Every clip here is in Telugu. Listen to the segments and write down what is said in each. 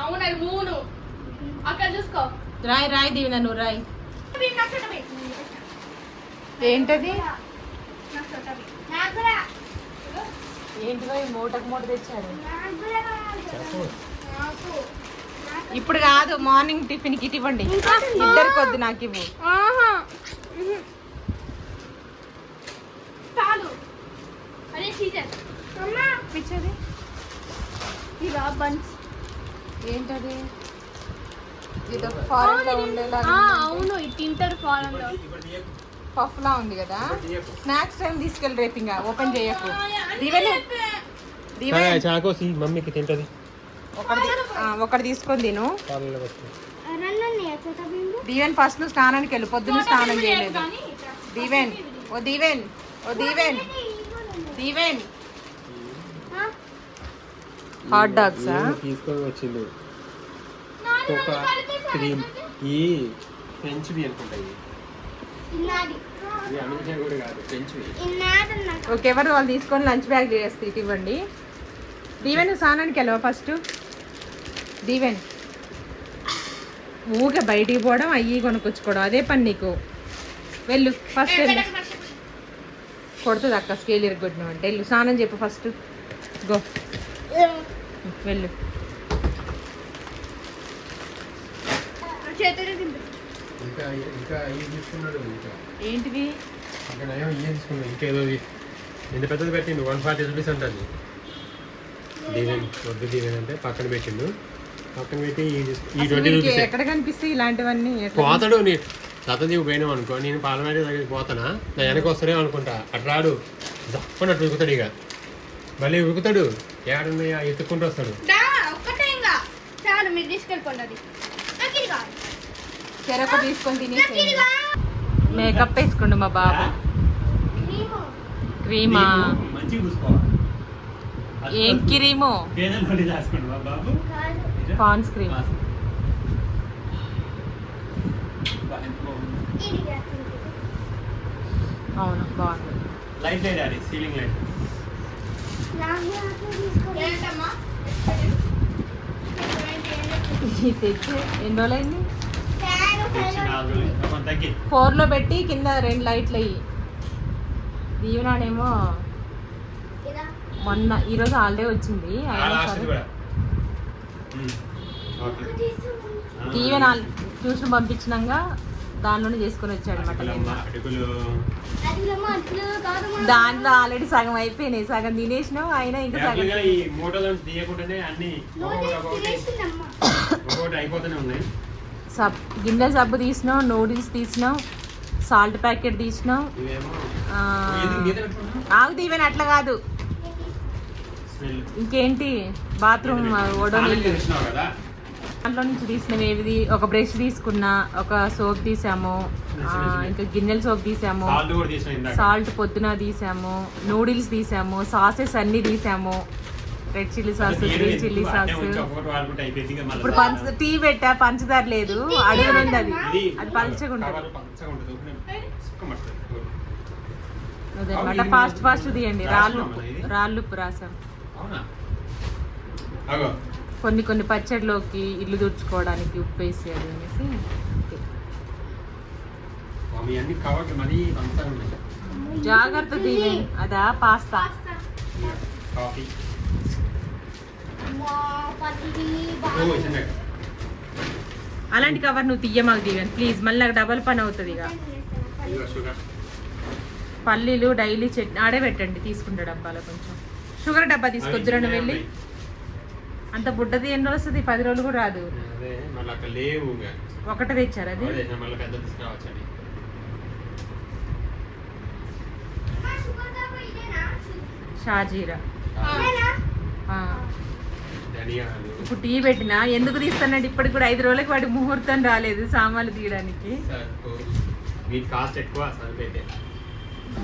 అవును అది మూను అక్కడ చూసుకో. రాయి రాయి దీవెన నువ్వు రాయి. ఏంటది. ఏంటిదో ఈ మూటకు మూట తెచ్చారు నాకు ఇప్పుడు కాదు మార్నింగ్ టిఫిన్కి ఇవ్వండి ఇద్దరికి వద్దు నాకు ఇవ్వు. బన్స్ ఏంటది? ఇది ఫారెన్లో ఉండేలాగా అవును ఇది తింటారు ఫారెన్లో పఫ్ లా ఉంది కదా? స్నాక్స్ టైం తీసుకెళ్ళి రేపు ఇంకా ఓపెన్ చేయకు. దీవెన దీవెన్ చాకోసి మమ్మీకి తింటది. ఒకటి ఆ, ఒకటి తీసుకొని తిను. దీవెన్ ఫస్ట్ నువ్వు స్నానానికి వెళ్ళు పొద్దున్న స్నానం చేయలేదు. దీవెన్ ఓ దీవెన్ ఓ దీవెన్ దీవెన్ హాట్ డాగ్సా తీసుకొని వచ్చిండు ఒక క్రీమ్ ఈ ఫ్రెంచ్వి అనుకుంటాయి ఇవి అమెరికా కూడా కాదు ఫ్రెంచ్వి ఓకే ఎవరు వాళ్ళు తీసుకొని లంచ్ బ్యాగ్ చేస్తే ఇవ్వండి. దీవెన్ నువ్వు స్నానానికి వెళ్ళవా ఫస్ట్? దీవెన్ ఊకే బయటికి పోవడం అయ్యి కొనుక్కొచ్చుకోవడం అదే పని నీకు. వెళ్ళు ఫస్ట్ వెళ్ళు. కొడుతుంది అక్క స్కేల్ ఇరగొట్టిన అంటే వెళ్ళు. స్నానం చెప్పు ఫస్ట్. గో. వెళ్ళు. ఏంటిది? ఇంకా నయం ఇవే తీసుకున్నాడు ఇంకేదో ఇది. ఇంత పెద్దది పెట్టిండు. వన్ ఫార్టీ రూపీస్ ఉంటుంది దీవెన్ వద్దు దీవెన్ అంటే పక్కన పెట్టిండు. పక్కన పెట్టి ఈ ట్వంటీ రూపీస్. ఎక్కడ కనిపిస్తాయి ఇలాంటివన్నీ పోతాడు నీ సతదీవి పోయినాం అనుకో నేను పాలమేట దగ్గరికి పోతానా? నా వెనక వస్తానే అనుకుంటా. అటు రాడు. ఉరుకుతాడు ఇక. మళ్ళీ ఉరుకుతాడు. ఏడున్నాయా ఎత్తుకుంటూ వస్తాడు. ఒక్కటే ఇంకా. చాలు మీరు తీసుకెళ్ళిపోండి అది. చెరొక తీసుకొని తినేసి మేకప్ వేసుకోండి మా బాబు. క్రీమా. ఏం క్రీము? Pans cream. అవును బాగుంది. లైట్ లైట్ అది సీలింగ్ లైట్. తెచ్చి ఎన్ని రోజులైంది? తగ్గి ఫోర్లో పెట్టి కింద రెండు లైట్లు అయ్యి దీవెనాడేమో మొన్న ఈరోజు హాలిడే వచ్చింది దీవెన ట్యూషన్ పంపించినాక దానిలోనే చేసుకొని వచ్చాడు అనమాట దాంట్లో ఆల్రెడీ సగం అయిపోయినాయి. సగం తినేసినావు అయినా ఇంకా సగం సబ్ గిన్నె సబ్బు తీసినావు నూడిల్స్ తీసినావు సాల్ట్ ప్యాకెట్ తీసినావు. ఇవేమో. ఆ, ఏది గీత పెట్టుకున్నా ఆగు దీవెన అట్లా కాదు. ఇంకేంటి? బాత్రూమ్ ఓడో దాంట్లో నుంచి తీసినవి ఏవి ఒక బ్రష్ తీసుకున్నా ఒక సోప్ తీసాము. ఇంకా గిన్నెల సోప్ తీసాము. సాల్ట్ పొద్దున తీసాము. నూడిల్స్ తీసాము. సాసెస్ అన్ని తీసాము. రెడ్ చిల్లీ సాస్ అది గ్రీన్. Chilli sauce. ఇప్పుడు పంచ టీ పెట్టా పంచదార లేదు. అడుగునుంది అది. అది పలుచగా ఉంటుంది. అదనమాట ఫాస్ట్ ఫాస్ట్ తీయండి. రాళ్ళు రాళ్ళు ఉప్పు రాసాం. కొన్ని కొన్ని పచ్చడిలోకి ఇల్లు తుడుచుకోవడానికి ఉప్పు వేసి అది అనేసి. జాగ్రత్త దీవెన్ అదా పాస్తా. అలాంటి కవర్ నువ్వు తీయమాకు దీవెన్. ప్లీజ్ మళ్ళీ నాకు డబల్ పని అవుతుంది ఇక. పల్లీలు డైలీ చట్నీ ఆడే పెట్టండి తీసుకుంటా డబ్బాలో కొంచెం. షుగర్ డబ్బా తీసుకొద్దురా నువ్వు వెళ్ళి? అంత బుడ్డది ఎన్ని రోజులు వస్తుంది పది రోజులు కూడా రాదు. ఒకటే తెచ్చారు అది? షాజీరా. ఇప్పుడు టీ పెట్టినా ఎందుకు తీస్తానంటే ఇప్పటికి కూడా ఐదు రోజులకి వాడి ముహూర్తం రాలేదు సామాన్లు తీయడానికి.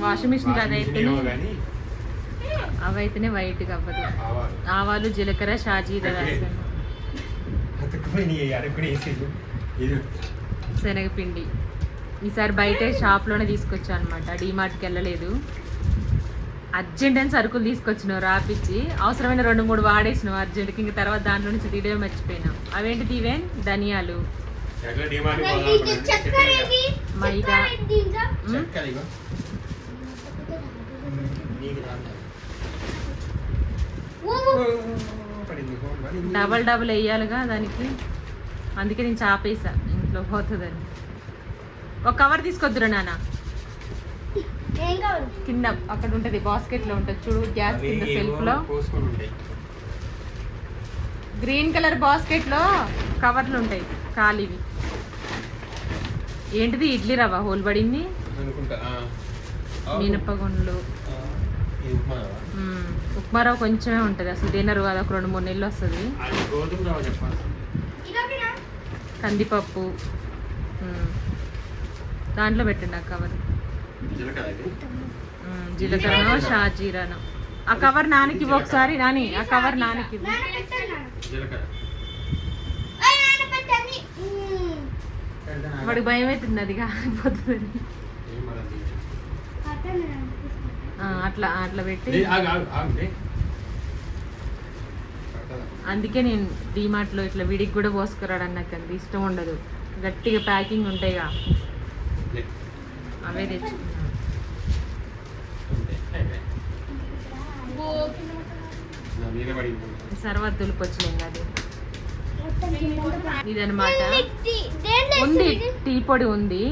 వాషింగ్ మిషన్ అది వాషింగ్ మిషన్ ఏమో అయితేనే కానీ అవి అయితేనే వైట్గా అవ్వదు ఆవాలు జీలకర్ర షాజీరా శనగపిండి. ఈసారి బయట షాప్లోనే తీసుకొచ్చా అనమాట డీమార్ట్కి వెళ్ళలేదు. అర్జెంట్ అని సరుకులు తీసుకొచ్చినావు రాపిచ్చి. అవసరమైన రెండు మూడు వాడేసినావు అర్జెంట్కి. ఇంక తర్వాత దాంట్లో నుంచి తీయడం మర్చిపోయినావు అవేంటి తీవేన్ ధనియాలు? మైదా. చక్కెర ఏంటి దీంట్లో? ఉమ్, చక్కెర ఇగో నీకు రాదా? ఓ, ఓ. పడింది ఫోన్ పడింది. డబల్ డబల్ వేయాలిగా దానికి. అందుకే నేను చాపేసా. ఇంట్లో పోతుందని. ఒక కవర్ తీసుకొద్దురా నాన్న? కింద అక్కడ ఉంటది బాస్కెట్లో ఉంటది. చూడు గ్యాస్ కింద సెల్ఫ్లో గ్రీన్ కలర్ బాస్కెట్లో కవర్లు ఉంటాయి ఖాళీవి. ఏంటిది? ఇడ్లీ రవ్వ హోల్ పడింది. అనుకుంటా. ఆ. అవును. మినపగుండ్లు ఆ, ఇది ఉప్మావా? మ్మ్. ఉప్మా రవ్వ. కొంచెమే ఉంటుంది. అసలు తినరు అది ఒక రెండు మూడు నెలలు వస్తుంది? కందిపప్పు. దాంట్లో పెట్టండి ఆ కవర్. జీలకర్రనో షాజీరానో. ఆ కవర్ నాన్నకి ఇవ్వు ఒకసారి నాని. ఆ కవర్. ఉమ్. వాడికి భయం అవుతుంది అది కాకపోతుందని అట్లా అట్లా పెట్టి? అందుకే నేను డీమార్ట్లో ఇట్లా విడికి కూడా పోసుకురాడు నాకు అంత ఇష్టం ఉండదు గట్టిగా ప్యాకింగ్ ఉంటాయిగా. అవే పడింది సర్వత్ దులిపొచ్చలేం అది. ఇదనమాట ఉంది? టీ పొడి ఉంది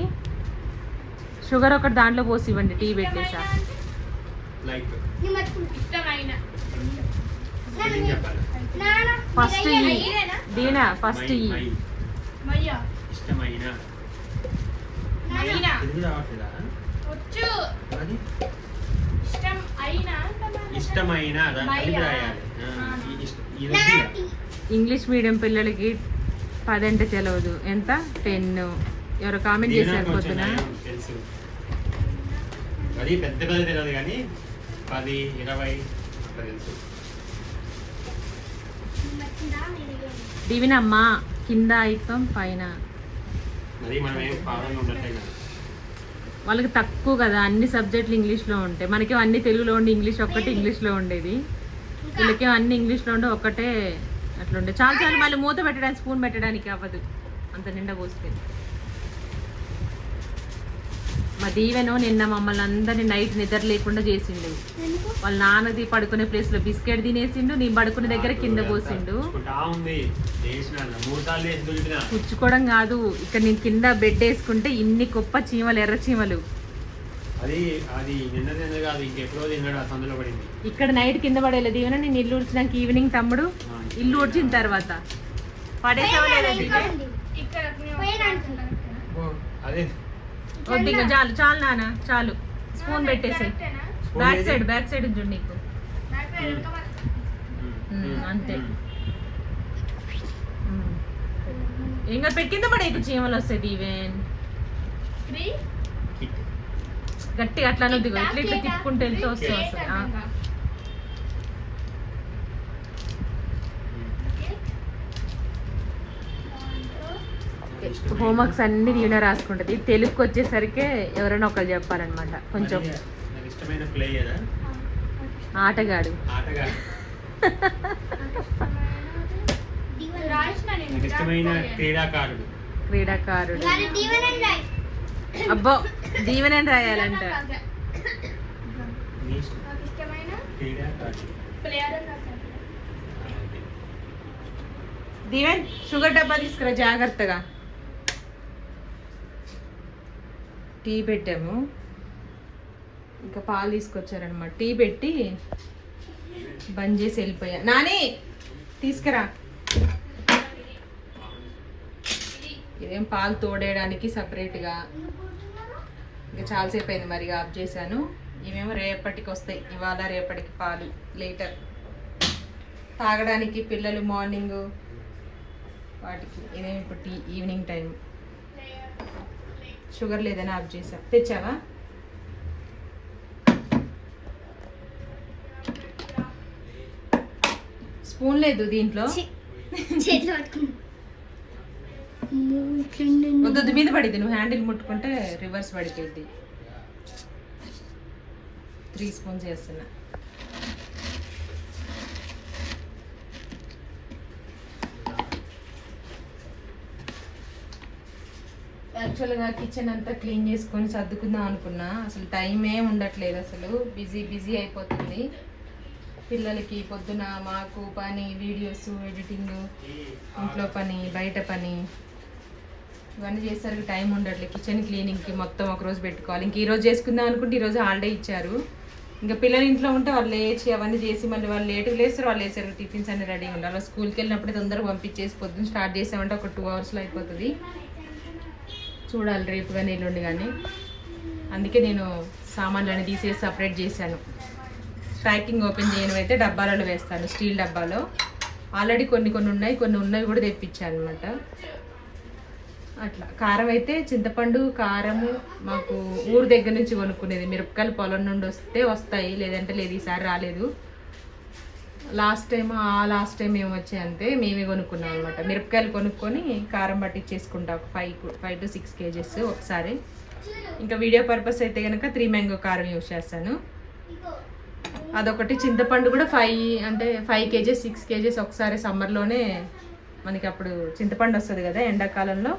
షుగర్ ఒకటి దాంట్లో పోసి ఇవ్వండి టీ పెట్టేసా లైక్. ఇష్టమైన. ఫస్ట్? దీనా? ఫస్ట్. ఇష్టమైన. ఇష్టమైన. ఇంగ్లీష్ మీడియం పిల్లలకి పది అంటే తెలియదు ఎంత? టెన్ ఎవరో కామెంట్ చేశారు పొద్దున. అది పెద్ద పెద్ద తెలియదు కానీ పది ఇరవై అట్లా తెలుసు. దివినమ్మ కింద అయితం పైన. మరి మనం ఏం ఫారెన్ ఉండట్లే కదా. వాళ్ళకి తక్కువ కదా అన్ని సబ్జెక్టులు ఇంగ్లీష్లో ఉంటాయి. మనకి అన్ని తెలుగులో ఉండి ఇంగ్లీష్ ఒక్కటి ఇంగ్లీష్లో ఉండేది. వీళ్ళకి అన్ని ఇంగ్లీష్లో ఉండి ఒక్కటే అట్లా ఉండే చాలా చాలా మళ్ళీ మూత పెట్టడానికి స్పూన్ పెట్టడానికి అవ్వదు. అంత నిండా పోస్తే మా దీవెను నిన్న మమ్మల్ని అందరినీ నైట్ నిద్ర లేకుండా చేసిండు? వాళ్ళ నాన్నది పడుకునే ప్లేస్లో బిస్కెట్ తినేసిండు నీ పడుకునే దగ్గర కింద పోసిండు. పుచ్చుకోవడం కాదు ఇక్కడ నేను కింద బెడ్ వేసుకుంటే ఇన్ని కుప్ప చీమలు ఎర్ర చీమలు. అది అది నిన్న తిన్నది కాదు ఇంకెప్పుడో తిన్నాడు ఆ సందులో పడింది. ఇక్కడ నైట్ కింద పడేలేదు ఈవెన నేను ఇల్లు ఉడిచినాక ఈవినింగ్ తమ్ముడు ఇల్లు ఉడిచిన తర్వాత. పడేసావా లేదా దీవెన్? ఓ, అదే. వద్దు ఇంకా చాలు చాలు నాన్న చాలు spoon? Spoon back? Side back side చూడు నీకు అంతే. ఇంకా పెట్టి కింద పడేకు చీమలు వస్తాయి. కిట్. గట్టిగా అట్లా ఇట్లా ఇట్లా కేటా? తిప్పుకుంటే వెళ్తూ వస్తూ కేటా వస్తాయి ఆ. అంటాం. ఉమ్. ఓకే. దాంట్లో హోంవర్క్స్ అన్ని దీవెన రాసుకుంటది. తెలుగుకి వచ్చేసరికి ఎవరైనా ఒకరు చెప్పాలన్నమాట. కొంచెం ఆటగాడు. క్రీడాకారుడు. అబ్బో దీవెనని రాయాలంట. దీవెన్ షుగర్ డబ్బా తీసుకురా జాగ్రత్తగా. టీ పెట్టాము. ఇంకా పాలు తీసుకొచ్చారనమాట టీ పెట్టి బంద్ చేసి వెళ్ళిపోయా. నాని తీసుకురా. ఇదేం పాలు తోడేయడానికి సపరేట్గా. ఇంకా చాలాసేపు అయింది మరి ఆఫ్ చేశాను. ఇవేమో రేపటికి వస్తాయి. ఇవాళ రేపటికి పాలు. లీటర్. తాగడానికి పిల్లలు మార్నింగ్. వాటికి ఇదేమి ఇప్పుడు టీ ఈవినింగ్ టైం షుగర్ లేదని ఆఫ్ చేసా తెచ్చావా? స్పూన్ లేదు దీంట్లో. వద్దు మీద పడిద్ది. నువ్వు హ్యాండిల్ ముట్టుకుంటే రివర్స్ పడిపోద్ది త్రీ స్పూన్స్ వేస్తున్నా యాక్చువల్గా కిచెన్ అంతా క్లీన్ చేసుకొని సర్దుకుందాం అనుకున్నా. అసలు టైమే ఉండట్లేదు అసలు. బిజీ బిజీ అయిపోతుంది. పిల్లలకి పొద్దున మాకు పని వీడియోస్ ఎడిటింగ్ ఇంట్లో పని బయట పని. ఇవన్నీ చేసరికి టైం ఉండట్లేదు. కిచెన్ క్లీనింగ్కి మొత్తం ఒక రోజు పెట్టుకోవాలి. ఇంక ఈరోజు చేసుకుందాం అనుకుంటే ఈరోజు హాలిడే ఇచ్చారు. ఇంకా పిల్లలు ఇంట్లో ఉంటే వాళ్ళు లేచి అవన్నీ చేసి మళ్ళీ వాళ్ళు లేటుగా లేస్తారు. వాళ్ళు వేసారు టిఫిన్స్ అన్ని రెడీగా ఉండాలి. స్కూల్కి వెళ్ళినప్పుడే తొందరగా పంపించేసి పొద్దున్న స్టార్ట్ చేసామంటే ఒక టూ అవర్స్లో అయిపోతుంది. చూడాలి రేపు కానీ ఎల్లుండి కానీ. అందుకే నేను సామాన్లన్నీ తీసేసి సపరేట్ చేశాను. ప్యాకింగ్ ఓపెన్ చేయను అయితే డబ్బాలలో వేస్తాను స్టీల్ డబ్బాలో. ఆల్రెడీ కొన్ని కొన్ని ఉన్నాయి కొన్ని ఉన్నవి కూడా తెప్పించాను అనమాట అట్లా. కారం అయితే చింతపండు కారము మాకు ఊరు దగ్గర నుంచి కొనుక్కునేది. మిరపకాయలు పొలం నుండి వస్తే వస్తాయి లేదంటే లేదు ఈసారి రాలేదు. లాస్ట్ టైం ఆ లాస్ట్ టైం ఏమి వచ్చాయి అంతే మేమే కొనుక్కున్నాం అనమాట మిరపకాయలు కొనుక్కొని కారం పట్టించేసుకుంటాం ఒక five five to six kgs ఒకసారి. ఇంకా వీడియో పర్పస్ అయితే కనుక త్రీ మ్యాంగో కారం యూజ్ చేస్తాను. అదొకటి. చింతపండు కూడా ఫైవ్ అంటే ఫైవ్ కేజెస్ సిక్స్ కేజెస్ ఒకసారి సమ్మర్లోనే మనకి అప్పుడు చింతపండు వస్తుంది కదా ఎండాకాలంలో.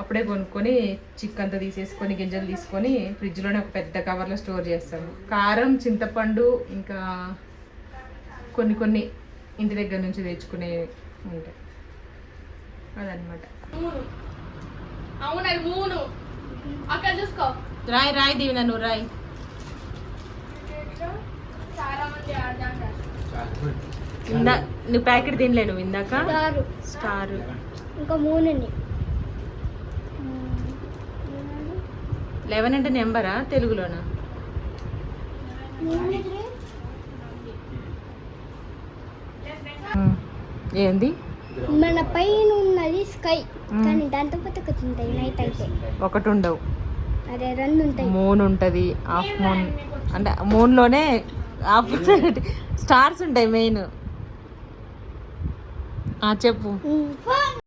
అప్పుడే కొనుక్కొని చిక్ అంతా తీసేసుకొని గింజలు తీసుకొని ఫ్రిడ్జ్లోనే ఒక పెద్ద కవర్లో స్టోర్ చేస్తాము కారం చింతపండు ఇంకా కొన్ని కొన్ని ఇంటి దగ్గర నుంచి తెచ్చుకునే ఉంటాయి. అదనమాట మూడు అవును అది మూడు అక్కడ చూసుకో. రాయి రాయి దీవెన నువ్వు రాయి. ఇందా నువ్వు ప్యాకెట్ తినలే నువ్వు ఇందాక? స్టార్. ఇంకా మూడుని లెవెన్ అంటే నెంబరా? తెలుగులోనా? ఏంది? మన పైన ఉన్నది స్కై. కానీ దాంతో పాటు ఒకటి ఉంటాయి నైట్ అయితే. ఒకటి ఉండవు. అదే రెండు ఉంటాయి. మూన్ ఉంటుంది హాఫ్ మూన్ అంటే మూన్లోనే హాఫ్ స్టార్స్ ఉంటాయి మెయిన్ చెప్పు.